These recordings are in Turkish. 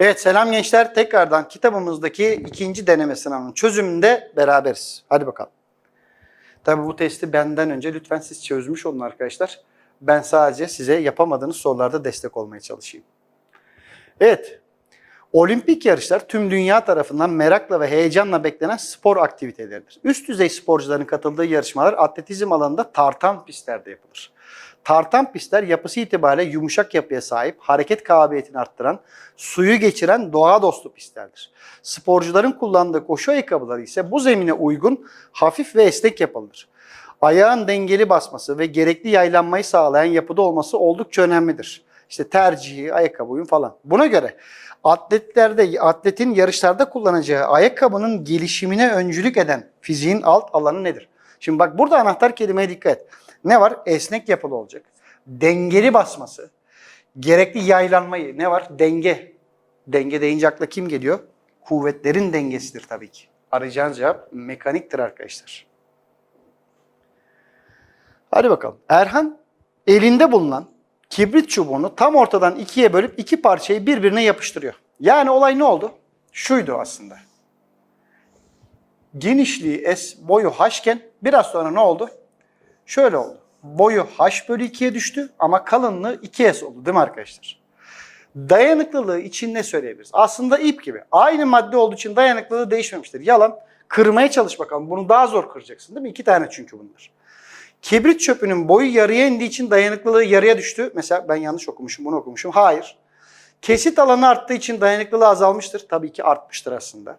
Evet selam gençler. Tekrardan kitabımızdaki ikinci deneme sınavının çözümünde beraberiz. Hadi bakalım. Tabii bu testi benden önce lütfen siz çözmüş olun arkadaşlar. Ben sadece size yapamadığınız sorularda destek olmaya çalışayım. Evet. Olimpik yarışlar tüm dünya tarafından merakla ve heyecanla beklenen spor aktiviteleridir. Üst düzey sporcuların katıldığı yarışmalar atletizm alanında tartan pistlerde yapılır. Tartan pistler yapısı itibariyle yumuşak yapıya sahip, hareket kabiliyetini arttıran, suyu geçiren doğa dostu pistlerdir. Sporcuların kullandığı koşu ayakkabıları ise bu zemine uygun, hafif ve esnek yapılıdır. Ayağın dengeli basması ve gerekli yaylanmayı sağlayan yapıda olması oldukça önemlidir. İşte tercihi, ayakkabı uyum falan. Buna göre atletlerde, atletin yarışlarda kullanacağı ayakkabının gelişimine öncülük eden fiziğin alt alanı nedir? Şimdi bak burada anahtar kelimeye dikkat et. Ne var? Esnek yapılı olacak. Dengeli basması. Gerekli yaylanmayı. Ne var? Denge. Denge deyince akla kim geliyor? Kuvvetlerin dengesidir tabii ki. Arayacağınız cevap mekaniktir arkadaşlar. Hadi bakalım. Erhan elinde bulunan kibrit çubuğunu tam ortadan ikiye bölüp iki parçayı birbirine yapıştırıyor. Yani olay ne oldu? Şuydu aslında. Genişliği S, boyu H'ken biraz sonra ne oldu? Şöyle oldu. Boyu H bölü 2'ye düştü ama kalınlığı 2S oldu değil mi arkadaşlar? Dayanıklılığı için ne söyleyebiliriz? Aslında ip gibi. Aynı madde olduğu için dayanıklılığı değişmemiştir. Yalan. Kırmaya çalış bakalım. Bunu daha zor kıracaksın değil mi? İki tane çünkü bunlar. Kibrit çöpünün boyu yarıya indiği için dayanıklılığı yarıya düştü. Mesela ben yanlış okumuşum, bunu okumuşum. Hayır. Kesit alanı arttığı için dayanıklılığı azalmıştır. Tabii ki artmıştır aslında.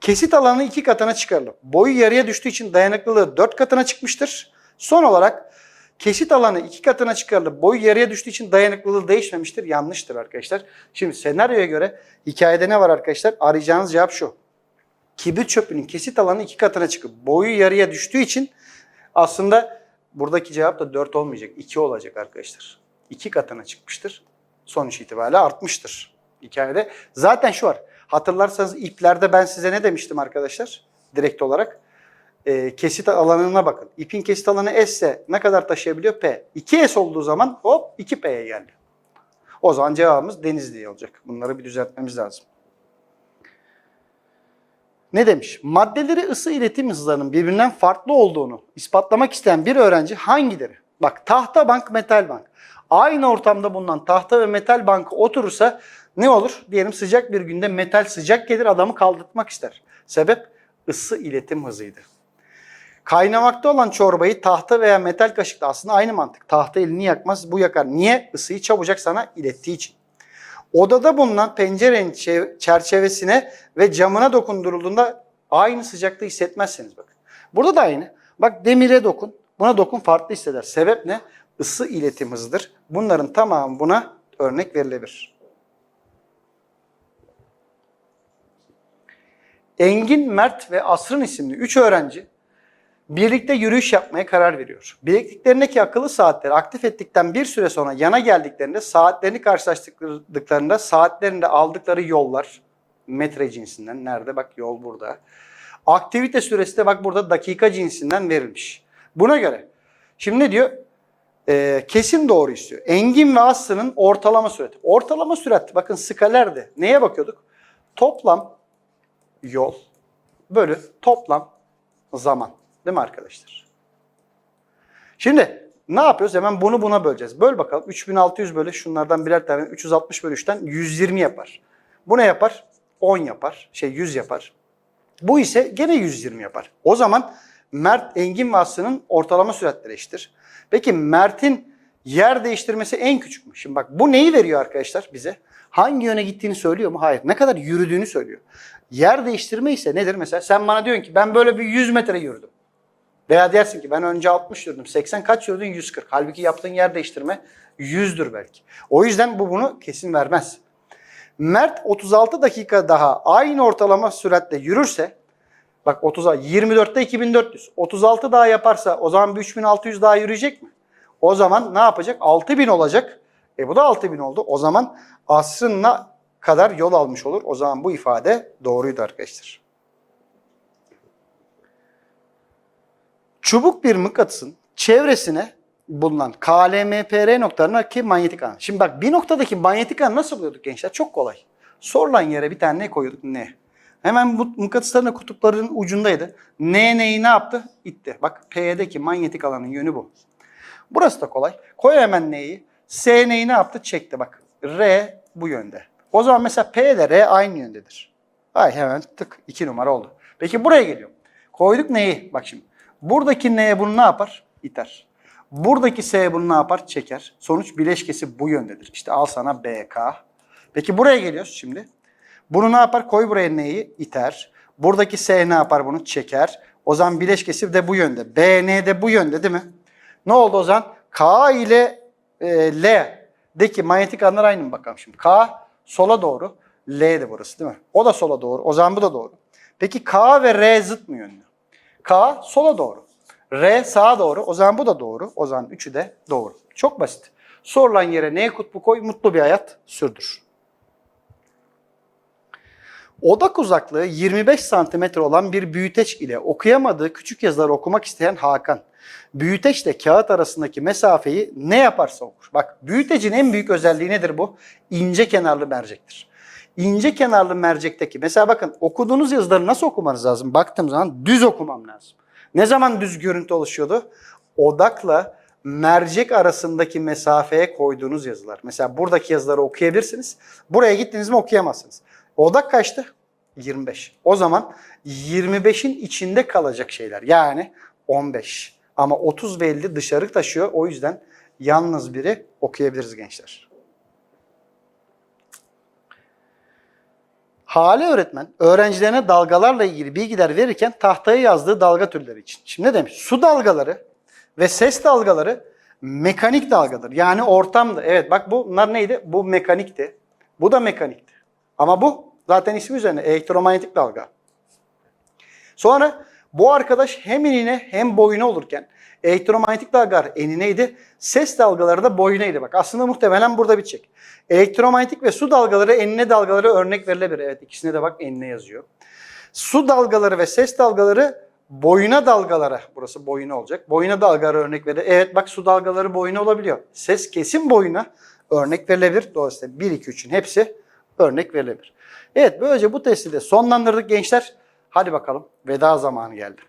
Kesit alanı iki katına çıkarılıp boyu yarıya düştüğü için dayanıklılığı dört katına çıkmıştır. Son olarak kesit alanı iki katına çıkarılıp boyu yarıya düştüğü için dayanıklılığı değişmemiştir. Yanlıştır arkadaşlar. Şimdi senaryoya göre hikayede ne var arkadaşlar? Arayacağınız cevap şu. Kibrit çöpünün kesit alanı iki katına çıkıp boyu yarıya düştüğü için aslında buradaki cevap da 4 olmayacak. 2 olacak arkadaşlar. 2 katına çıkmıştır. Sonuç itibariyle artmıştır. Hikayede zaten şu var. Hatırlarsanız iplerde ben size ne demiştim arkadaşlar? Direkt olarak. Ee, kesit alanına bakın. İpin kesit alanı S ise ne kadar taşıyabiliyor? P. 2S olduğu zaman hop 2P'ye geldi. O zaman cevabımız Denizli olacak. Bunları bir düzeltmemiz lazım. Ne demiş? Maddeleri ısı iletim hızlarının birbirinden farklı olduğunu ispatlamak isteyen bir öğrenci hangileri? Bak tahta bank, metal bank. Aynı ortamda bulunan tahta ve metal bankı oturursa ne olur? Diyelim sıcak bir günde metal sıcak gelir adamı kaldırtmak ister. Sebep ısı iletim hızıydı. Kaynamakta olan çorbayı tahta veya metal kaşıkla aslında aynı mantık. Tahta elini yakmaz bu yakar. Niye? Isıyı çabucak sana ilettiği için. Odada bulunan pencerenin çev- çerçevesine ve camına dokundurulduğunda aynı sıcaklığı hissetmezseniz bak. Burada da aynı. Bak demire dokun. Buna dokun farklı hisseder. Sebep ne? Isı iletim hızıdır. Bunların tamamı buna örnek verilebilir. Engin, Mert ve Asrın isimli 3 öğrenci birlikte yürüyüş yapmaya karar veriyor. Bilekliklerindeki akıllı saatleri aktif ettikten bir süre sonra yana geldiklerinde saatlerini karşılaştırdıklarında saatlerinde aldıkları yollar metre cinsinden. Nerede? Bak yol burada. Aktivite süresi de bak burada dakika cinsinden verilmiş. Buna göre şimdi ne diyor? Ee, kesin doğru istiyor. Engin ve Aslı'nın ortalama sürati. Ortalama sürat bakın skalerdi. Neye bakıyorduk? Toplam yol bölü toplam zaman. Değil mi arkadaşlar? Şimdi ne yapıyoruz? Hemen bunu buna böleceğiz. Böl bakalım. 3600 bölü şunlardan birer tane 360 bölü 3'ten 120 yapar. Bu ne yapar? 10 yapar. Şey 100 yapar. Bu ise gene 120 yapar. O zaman Mert, Engin ve ortalama süratleri eşittir. Peki Mert'in yer değiştirmesi en küçük mü? Şimdi bak bu neyi veriyor arkadaşlar bize? Hangi yöne gittiğini söylüyor mu? Hayır. Ne kadar yürüdüğünü söylüyor. Yer değiştirme ise nedir? Mesela sen bana diyorsun ki ben böyle bir 100 metre yürüdüm. Veya dersin ki ben önce 60 yürüdüm. 80 kaç yürüdün? 140. Halbuki yaptığın yer değiştirme 100'dür belki. O yüzden bu bunu kesin vermez. Mert 36 dakika daha aynı ortalama süratle yürürse bak 30 24'te 2400. 36 daha yaparsa o zaman bir 3600 daha yürüyecek mi? O zaman ne yapacak? 6000 olacak. E bu da 6000 oldu. O zaman asrına kadar yol almış olur. O zaman bu ifade doğruydu arkadaşlar. Çubuk bir mıknatısın çevresine bulunan KLMPR noktalarındaki manyetik alan. Şimdi bak bir noktadaki manyetik alan nasıl buluyorduk gençler? Çok kolay. Sorulan yere bir tane ne koyuyorduk? Ne. Hemen bu mıknatısların da kutupların ucundaydı. N neyi ne yaptı? İtti. Bak P'deki manyetik alanın yönü bu. Burası da kolay. Koy hemen neyi? S neyi ne yaptı? Çekti bak. R bu yönde. O zaman mesela P ile R aynı yöndedir. Ay hemen tık 2 numara oldu. Peki buraya geliyorum. Koyduk neyi? Bak şimdi. Buradaki N bunu ne yapar? İter. Buradaki S bunu ne yapar? Çeker. Sonuç bileşkesi bu yöndedir. İşte al sana BK. Peki buraya geliyoruz şimdi. Bunu ne yapar? Koy buraya N'yi iter. Buradaki S ne yapar? Bunu çeker. O zaman bileşkesi de bu yönde. BN de bu yönde değil mi? Ne oldu o zaman? K ile e, L'deki manyetik alanlar aynı mı bakalım şimdi? K sola doğru. L de burası değil mi? O da sola doğru. O zaman bu da doğru. Peki K ve R zıt mı yönlü? K sola doğru. R sağa doğru. O zaman bu da doğru. O zaman üçü de doğru. Çok basit. Sorulan yere N kutbu koy, mutlu bir hayat sürdür. Odak uzaklığı 25 santimetre olan bir büyüteç ile okuyamadığı küçük yazıları okumak isteyen Hakan, büyüteçle kağıt arasındaki mesafeyi ne yaparsa okur. Bak büyütecin en büyük özelliği nedir bu? İnce kenarlı mercektir. İnce kenarlı mercekteki, mesela bakın okuduğunuz yazıları nasıl okumanız lazım? Baktığım zaman düz okumam lazım. Ne zaman düz görüntü oluşuyordu? Odakla mercek arasındaki mesafeye koyduğunuz yazılar. Mesela buradaki yazıları okuyabilirsiniz. Buraya gittiniz mi okuyamazsınız. Odak kaçtı? 25. O zaman 25'in içinde kalacak şeyler. Yani 15. Ama 30 ve 50 dışarı taşıyor. O yüzden yalnız biri okuyabiliriz gençler. Hale öğretmen öğrencilerine dalgalarla ilgili bilgiler verirken tahtaya yazdığı dalga türleri için. Şimdi ne demiş? Su dalgaları ve ses dalgaları mekanik dalgadır. Yani ortamda. Evet bak bu bunlar neydi? Bu mekanikti. Bu da mekanikti. Ama bu zaten ismi üzerine elektromanyetik dalga. Sonra bu arkadaş hem enine hem boyuna olurken elektromanyetik dalgalar enineydi, ses dalgaları da boyunaydı. Bak aslında muhtemelen burada bitecek. Elektromanyetik ve su dalgaları enine dalgaları örnek verilebilir. Evet ikisine de bak enine yazıyor. Su dalgaları ve ses dalgaları boyuna dalgalara, burası boyuna olacak. Boyuna dalgalara örnek verilir. Evet bak su dalgaları boyuna olabiliyor. Ses kesim boyuna örnek verilebilir. Dolayısıyla 1, 2, 3'ün hepsi örnek verilebilir. Evet böylece bu testi de sonlandırdık gençler. Hadi bakalım veda zamanı geldi.